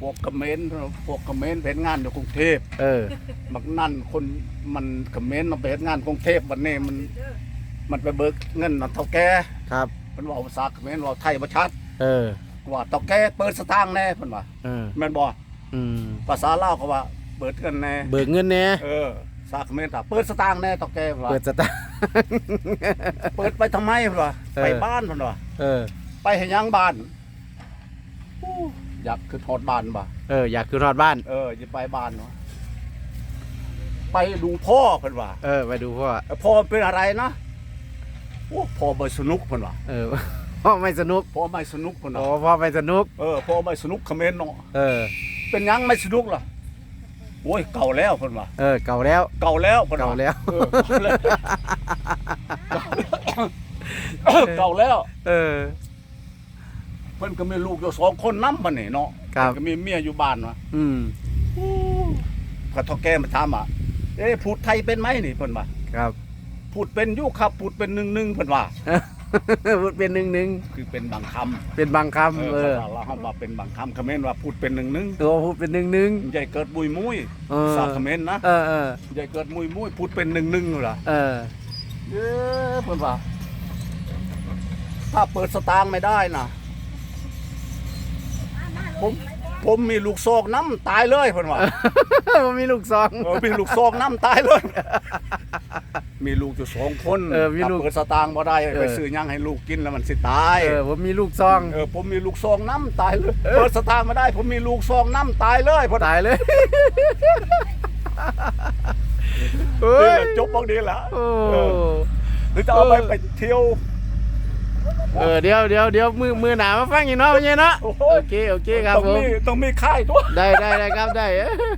พวกเขมรพวกเขมรเป็นงานอยู่กรุงเทพเออ บักนั่นคนมันเขมรมาเป็นงานกรุงเทพวันนี้มัน มันไปเบิกเงินเท่าแก่ครับมันว่าภาษาเขมรว่าไทยบ่ชัดเออว่าเท่าแก่เปิดสตางค์แน่เพิ่นว่าเออแม่นบ่อืมภาษาลาวก็ว่าเปิดเงินแน่เบิกเงินแหน่เออภาษาเขมรถ้าเปิดสตางค์แน่เท่าแก่เพิ่นว่าเปิดสตาร์เปิดไปทำไมเพิ่นว่าเออไปบ้านเพิ่นว่าเออ ไปให้ยังบ้าน อู้อยากคือทอดบ้านบ่เอออยากคือทอดบ้าน เออจะไปบ้านวะไปดูพ่อเพิ่นว่าเออ ไปดูพ่อเออพ่อเป็นอะไรนะโอ้พ่อไม่สนุกเพิ่นว่าเออพ่อไม่สนุกพ่อไม่สนุกเพิ่นโอ้ว่าพ่อไม่สนุกเออพ่อไม่สนุกเขมรเนาะเออ เป็นหยังไม่สนุกล่ะโอ้ยเก่าแล้วเพิ่นว่าเออเก่าแล้ว เก่าแล้วเพิ่นเก่าว่าแล้วเออเก่าแล้วเก่าแล้ว เออ เพิ่นก็มีลูกอยู่สองคนนำบัดนี้เนาะครับเพิ่นก็มีเมียอยู่บ้านวะอืมพอเฒ่าแก่มาถามว่าเอ๊ะพูดไทยเป็นไหมนี่เพิ่นว่าครับ พูดเป็นอยู่ครับ พูดเป็นหนึ่งๆเพิ่นว่า พูดเป็นหนึ่งหนึ่งคือเป็นบางคำเป็นบางคำเอเอออเราเฮาว่าเป็นบางคำเขมรว่าพูดเป็นหนึ่งหนึ่งตัวพูดเป็นหนึ่งหนึ่งใหญ่เกิดมุยมุยเออสาเขมรนะเออเออใหญ่เกิดมุยมุยพูดเป็นหนึ่งหนึ่งเหรอเออเอ๊ะเพิ่นว่า ถ้าเปิดสตางค์ไม่ได้นะ ผมผมมีลูกโซกน้ำตายเลยเพิ่นว่ามันมีลูกซอง เออมีลูกโซกน้ำตายเลย มีลูกอยู่สองคนเออมีลูกถ้าเปิดสตางค์บ่ได้เออไปซื้อหยังให้ลูกกินแล้วมันสิตาย เออผมมีลูกซอง เออผมมีลูกซองน้ำตายเลยเปิดสตางค์มาได้ ผมมีลูกซองน้ำตายเลยพอตายเลยเอเฮ้อยจบบางดีละ โอ้ เออ หรือจะเอาไปเออไปเที่ยว เออเดี๋ยวเดี๋ยวเดี๋ยวมือมือหนามาฟังอีกเนาะพี่เนาะโอ้โหโอเคโอเคครับต้องผมมีต้องมีค่ายตัว ได้ได้ได้ครับได้